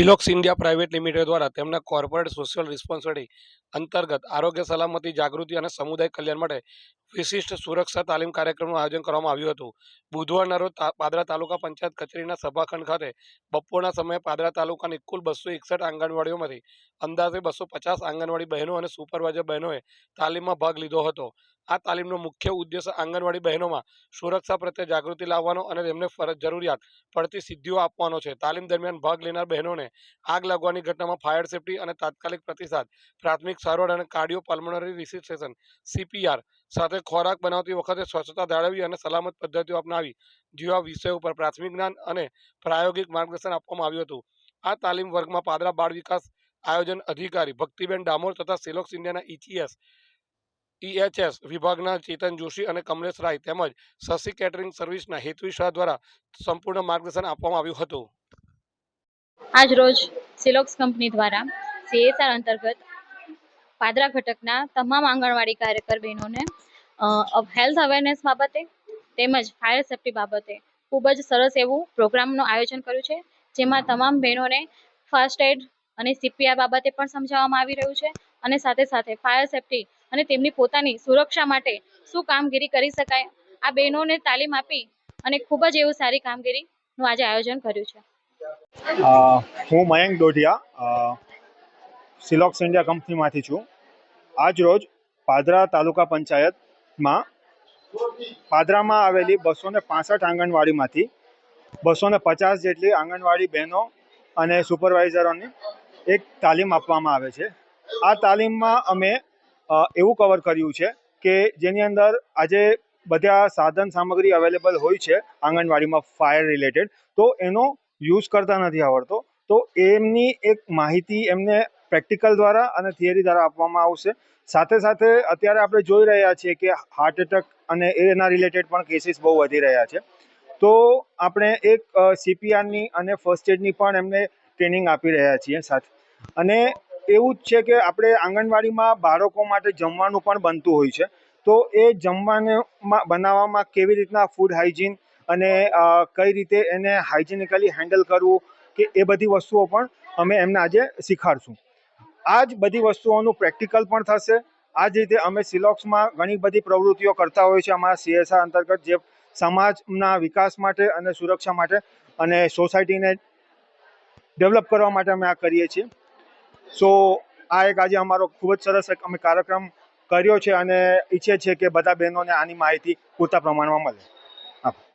Silox India private limited દ્વારા તેમના corporate social responsibility અંતર્ગત આરોગ્ય સલામતી, જાગૃતિ અને સમુદાય કલ્યાણ માટે વિશિષ્ટ સુરક્ષા તાલીમ કાર્યક્રમનું આયોજન કરવામાં આવ્યું હતું. બુધવારના રોજ પાદરા તાલુકા પંચાયત કચેરીના સભાખંડ ખાતે બપોરના સમયે પાદરા તાલુકાની કુલ બસો એકસઠ આંગણવાડીઓમાંથી અંદાજે બસો પચાસ આંગણવાડી બહેનો અને સુપરવાઇઝર બહેનોએ તાલીમમાં ભાગ લીધો હતો. આ તાલીમનો મુખ્ય ઉદ્દેશ આંગણવાડી બહેનોમાં સુરક્ષા પ્રત્યે જાગૃતિ લાવવાનો અને તેમને ફરજ જરૂરિયાત પડતી સિદ્ધિઓ આપવાનો છે. તાલીમ દરમિયાન ભાગ લેનાર બહેનોને આગ લાગવાની ઘટનામાં ફાયર સેફટી અને તાત્કાલિક પ્રતિસાદ, પ્રાથમિક સારવાર અને કાર્ડિયો પલ્મોનરી રિસિસ્ટ્રેશન સીપીઆર સાથે ખોરાક બનાવતી વખતે સ્વચ્છતા જાળવવી અને સલામત પદ્ધતિઓ અપનાવી જેવા વિષયો ઉપર પ્રાથમિક જ્ઞાન અને પ્રાયોગિક માર્ગદર્શન આપવામાં આવ્યું હતું. આ તાલીમ વર્ગમાં પાદરા બાળ વિકાસ આયોજન અધિકારી ભક્તિબેન ડામોર તથા સેલોક્સ ઇન્ડિયાના ઇટીએસ ઈએચએસ વિભાગના ચેતન જોશી અને કમલેશ રાય તેમજ શશી કેટરિંગ સર્વિસના હેતવી શાહ દ્વારા સંપૂર્ણ માર્ગદર્શન આપવામાં આવ્યું હતું. આજ રોજ સિલોક્સ કંપની દ્વારા સીએસઆર અંતર્ગત પાદરા ઘટકના તમામ આંગણવાડી કાર્યકર બહેનોને હેલ્થ અવેરનેસ બાબતે તેમજ ફાયર સેફ્ટી બાબતે ખૂબ જ સરસ એવું પ્રોગ્રામનું આયોજન કર્યું છે, જેમાં તમામ બહેનોને ફર્સ્ટ એડ અને સીપીઆર બાબતે પણ સમજાવવામાં આવી રહ્યું છે અને સાથે સાથે ફાયર સેફ્ટી અને તેમની પોતાની સુરક્ષા માટે શું કામગીરી કરી શકાય? આ બહેનોને તાલીમ આપી અને ખૂબ જ એવું સારી કામગીરીનું આજે આયોજન કર્યું છે. હું મયંક દોઢિયા સિલોક્સ ઇન્ડિયા કંપનીમાંથી છું. આજ રોજ પાદરા તાલુકા પંચાયતમાં પાદરામાં આવેલી બસો ને પાસઠ આંગણવાડીમાંથી બસો ને પચાસ જેટલી આંગણવાડી બહેનો અને સુપરવાઇઝરોની એક તાલીમ આપવામાં આવે છે. આ તાલીમમાં અમે એવું કવર કર્યું છે કે જેની અંદર આજે બધા સાધન સામગ્રી અવેલેબલ હોય છે આંગણવાડીમાં ફાયર રિલેટેડ તો એનો યુઝ કરતા નથી આવડતો. તો એમની એક માહિતી એમને પ્રેક્ટિકલ દ્વારા અને થિયરી દ્વારા આપવામાં આવશે. સાથે સાથે અત્યારે આપણે જોઈ રહ્યા છીએ કે હાર્ટ એટેક અને એના રિલેટેડ પણ કેસીસ બહુ વધી રહ્યા છે. તો આપણે એક સીપીઆરની અને ફર્સ્ટ એડની પણ એમને ટ્રેનિંગ આપી રહ્યા છીએ સાથે. અને એવું જ છે કે આપણે આંગણવાડીમાં બાળકો માટે જમવાનું પણ બનતું હોય છે. તો એ જમવાને બનાવવામાં કેવી રીતના ફૂડ હાઇજીન અને કઈ રીતે એને હાઇજીનિકલી હેન્ડલ કરવું કે એ બધી વસ્તુઓ પણ અમે એમને આજે શીખાડશું. આ જ બધી વસ્તુઓનું પ્રેક્ટિકલ પણ થશે. આ જ રીતે અમે સિલોક્સમાં ઘણી બધી પ્રવૃત્તિઓ કરતા હોય છે અમારા સીએસઆર અંતર્ગત જે સમાજના વિકાસ માટે અને સુરક્ષા માટે અને સોસાયટીને ડેવલપ કરવા માટે અમે આ કરીએ છીએ. સો આ એક આજે અમારો ખૂબ જ સરસ એક અમે કાર્યક્રમ કર્યો છે અને ઈચ્છીએ છીએ કે બધા બહેનોને આની માહિતી પૂરતા પ્રમાણમાં મળે.